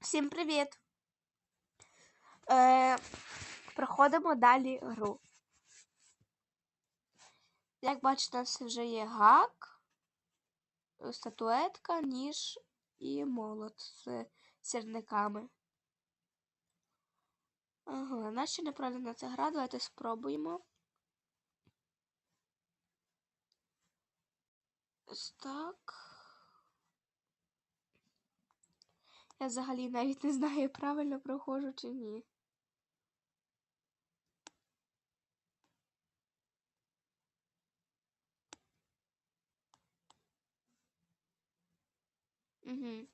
Всім привіт! Е, проходимо далі гру. Як бачите, у нас вже є гак, статуетка, ніж і молот з сірниками. Ага, наче неправильно ця гра, давайте спробуємо. Ось так. Я взагалі навіть не знаю, правильно проходжу чи ні. Угу.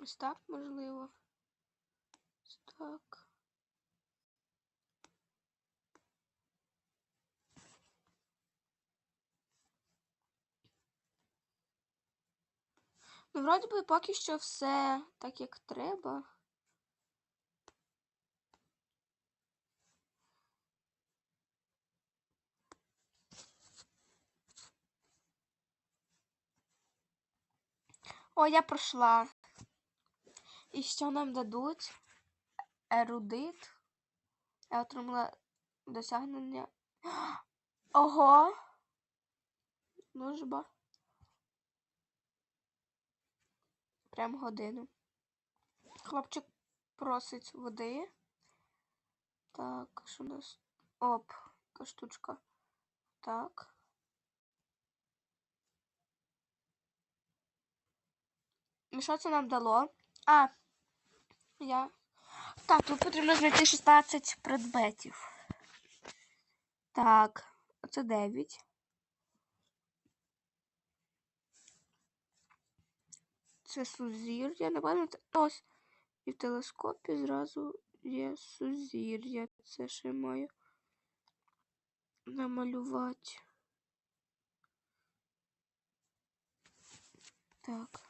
Ось можливо. Ось так. Ну, вроді би, поки що все так, як треба. О, я пройшла. І що нам дадуть? Ерудит. Я отримала досягнення. Ого! Нужба. Прям годину. Хлопчик просить води. Так, що у нас? Оп, яка штучка. Так. І що це нам дало? А, я. Так, тут потрібно знайти 16 предметів. Так, оце 9. Це сузір'я. Напевно, це ось. І в телескопі зразу є сузір'я. Це ще маю намалювати. Так.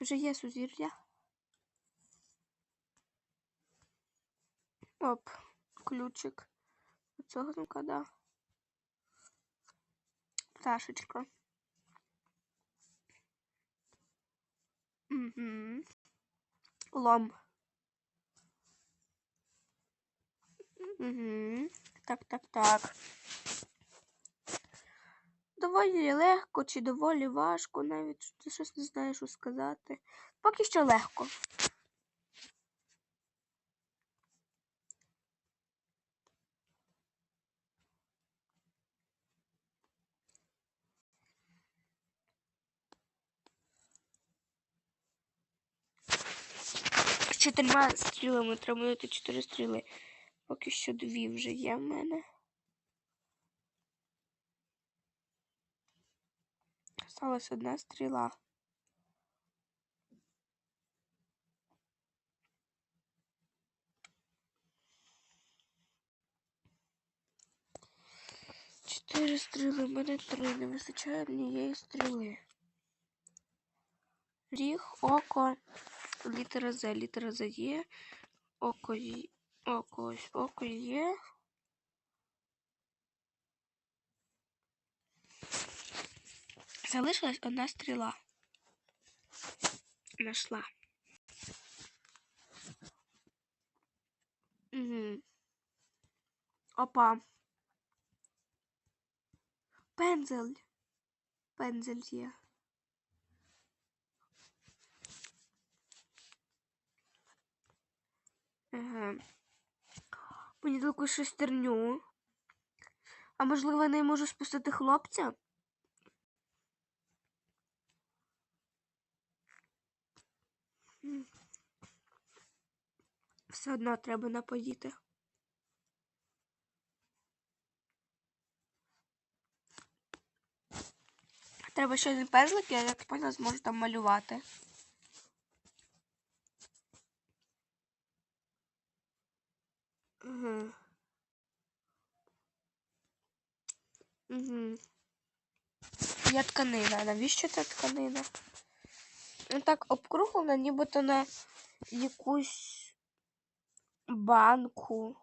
Вже є сузір'я. Оп, ключик. Оцього да. Пташечка. Угу. Лом. Угу. Так, так, так. Доволі легко чи доволі важко, навіть ти щось не знаєш, що сказати. Поки що легко. Чотирма стрілами треба чотири стріли. Поки що дві вже є в мене. Осталась одна стріла. Чотири стріли, в мене три. Не вистачає однієї стріли. Ріг, око, літера З. Літера З є. Око є. Око. Око є. Залишилась одна стріла. Нашла. Угу. Опа. Пензель. Пензель є. Ага. Мені таку шестерню. А можливо, я не можу спустити хлопця? Все одно треба напоїти. Треба ще один пензлик, я як поняла, зможу там малювати. Угу. Угу. Є тканина. Навіщо ця тканина? Ну так обкруглена, нібито на якусь банку.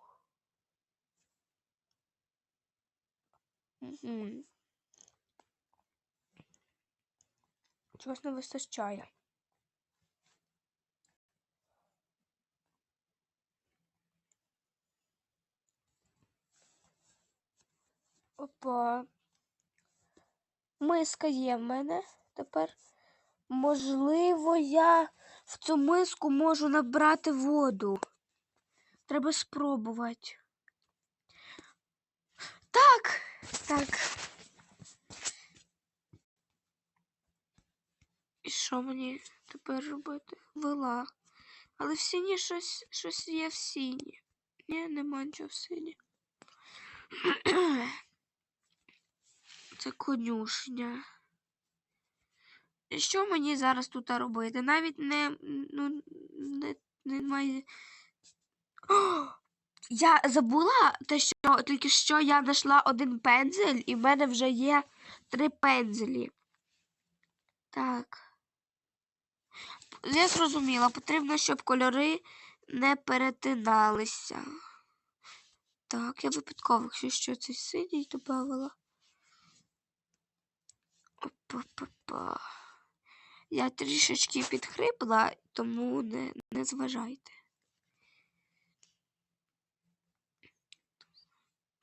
Угу. Чогось не вистачає. Опа. Миска є в мене тепер. Можливо, я в цю миску можу набрати воду. Треба спробувати. Так, так. І що мені тепер робити? Вела. Але в сіні щось, щось є в сіні. Ні, нема нічого в сіні. Це конюшня. Що мені зараз тут робити? Навіть не, ну, не, немає. О! Я забула те, що тільки що я знайшла один пензель, і в мене вже є три пензелі. Так. Я зрозуміла, потрібно, щоб кольори не перетиналися. Так, я випадково, якщо що цей синій додавала. Я трішечки підхрипла, тому не, не зважайте.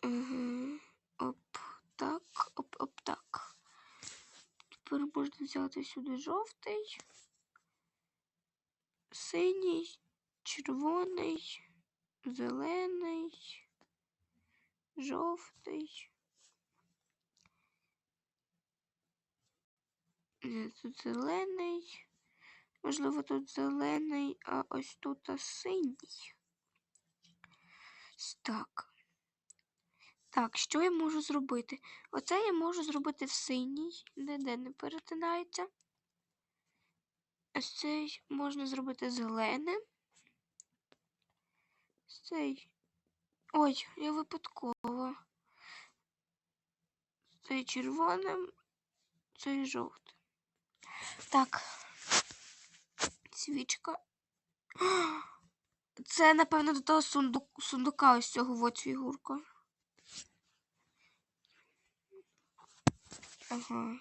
Угу. Оп, так, оп, оп, так. Тепер можна взяти сюди жовтий, синій, червоний, зелений, жовтий. Тут зелений. Можливо, тут зелений, а ось тут синій. Так. Так, що я можу зробити? Оце я можу зробити в синій, ніде не перетинається. Ось цей можна зробити зеленим. Ось Цей. Ой, я випадково. Цей червоним, цей жовтим. Так. Свічка. Це, напевно, до того сундук, сундука ось цього от фігурка. Ага.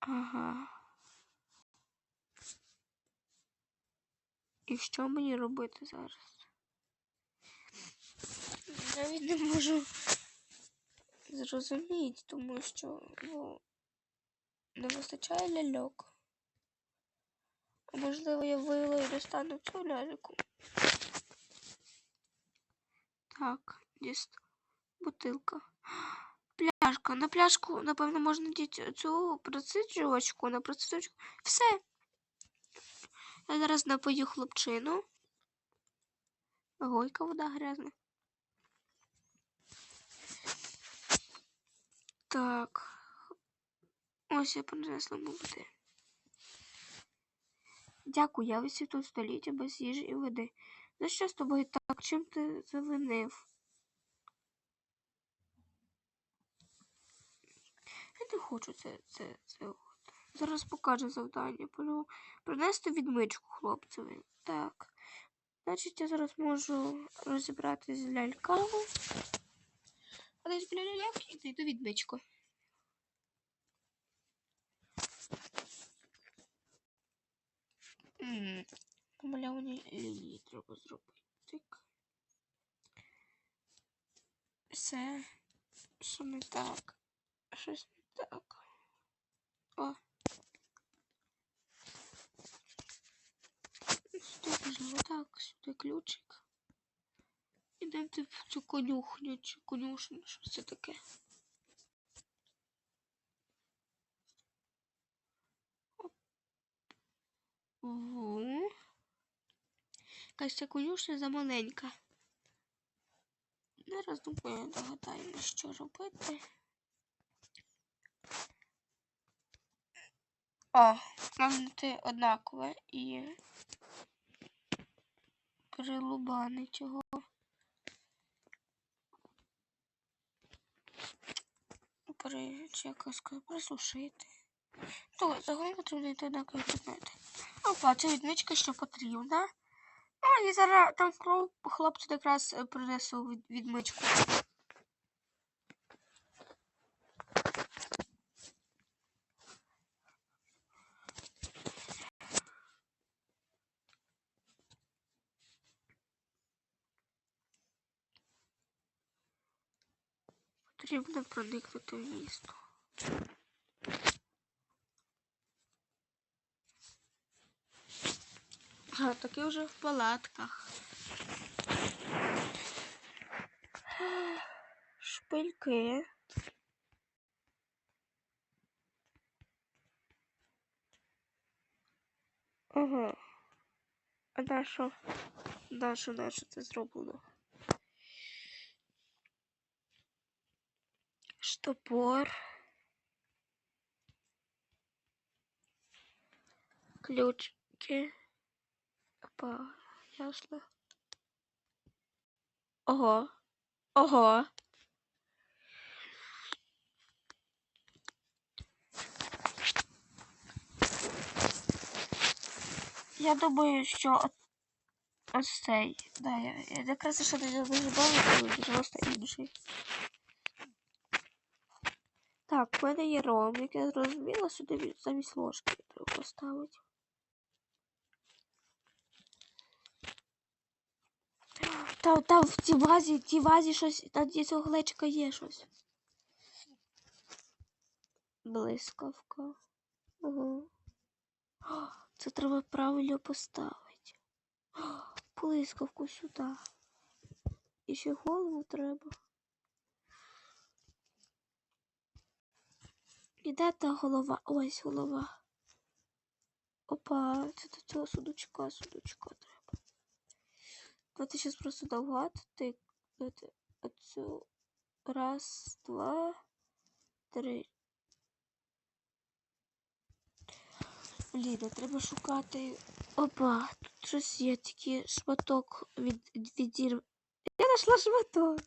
Ага. І що мені робити зараз? Навіть не можу зрозуміти, тому що ну, не вистачає ляльок. Можливо, я вила і достану цю ляльку. Так, діст. Бутилка. Пляшка. На пляшку, напевно, можна діти цю процеджувачку, на процеджувачку. Все. Я зараз напою хлопчину. Гойка вода грязна. Так. Ось я принесла води. Дякую, я висів тут століття без їжі і води. За що з тобою так? Чим ти завинив? Я не хочу це, це, це. Зараз покажу завдання. Полю принести відмичку хлопцеві. Так. Значить, я зараз можу розібратися з ляльками. А десь біля ляльок і знайду. М, Помальовані лінії треба зробити. Так. Все. Що не так? Щось не так. О. Сюди можливо так, сюди ключик. Ідемо в цю конюхню чи конюшню, що це таке. Якась ця конюшня замаленька. Зараз думаю, догадаємо, що робити. О, магнити однакове і прилубанить його. При, присушити. То загалом потрібно йти на кабінети. Опа, це відмічка, що потрібна. О, і зараз там хлопці якраз принесли відмичку. Потрібно проникнути в місто. А, таки вже в палатках. Шпильки. Ага. А на що? На що, на що це зроблено? Штопор. Ключики. Опа, ясно. Ого. Ого. Я думаю, що ось цей. Да, я, я якраз ще не коли просто інший. Так, в мене є ром, як я зрозуміла, сюди замість ложки треба поставити. Там, там в цій вазі, в цій вазі щось, там є цього глечика є щось. Блискавка. О, Це треба правильно поставити. Блискавку сюди. І ще голову треба. І де та голова? Ось голова. Опа, це до цього сундучка, сундучка треба. Давайте зараз просто довгати. Давайте оцю. Раз, два, три. Блін, треба шукати. Опа, тут щось є, тільки шматок від, відір. Я знайшла шматок.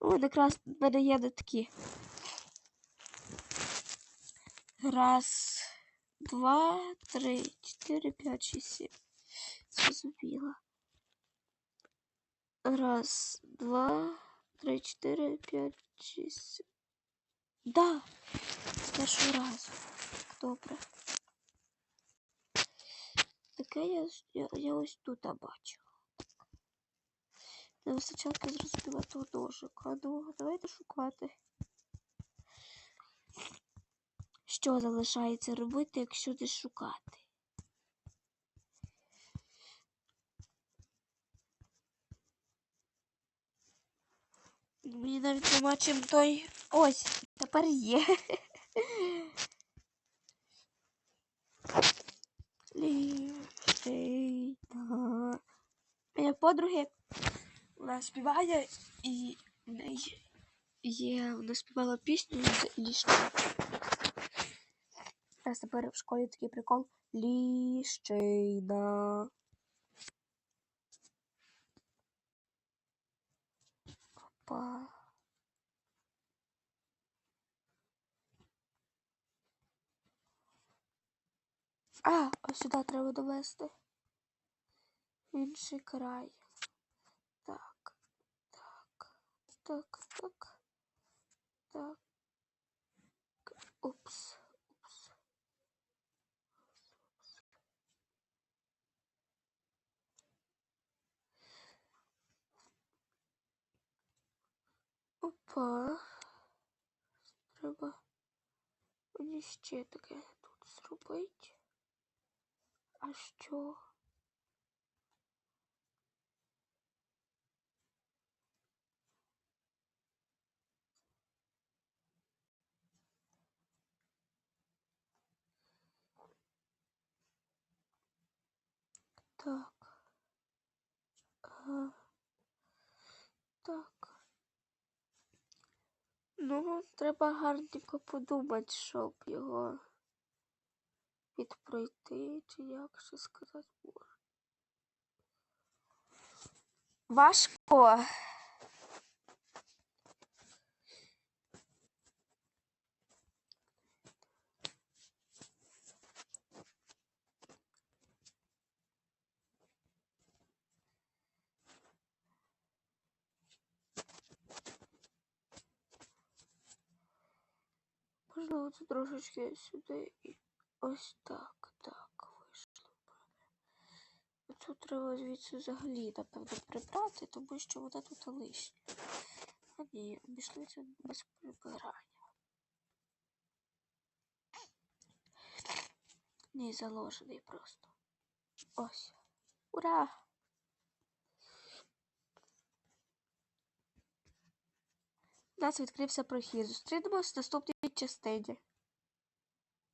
О, якраз в мене є не такі. Раз, два, три, чотири, п'ять, шість, сім. Зрозуміла. Раз, два, три, чотири, п'ять, шість. сім. Да. З першого разу. Добре. Таке я, я, я ось тут бачу. Не вистачало я зрозуміла того ножика. Ну, давайте шукати. Що залишається робити, якщо не шукати? Мені навіть нема чим той. Ось, тепер є. Моя подруги вона співає і в неї є. Вона співала пісню з ліщина. У тепер в школі такий прикол ліщина. Опа. А, ось сюди треба довести. Інший край. Так, так, так, так, так. Упс. Опа. Треба мені ще тут зробити. А що? Так. Ага. Так. Ну, треба гарненько подумати, щоб його відпройти, чи як ще сказати можна. Важко. можливо, це трошечки сюди і ось так. Так, вийшло мене. Тут треба звідси взагалі, напевно, прибрати, тому що вона тут лишня. А ні, обійшли це без прибирання. Ні, заложений просто. Ось. Ура! У нас відкрився прохід. Зустрінемось в наступній stage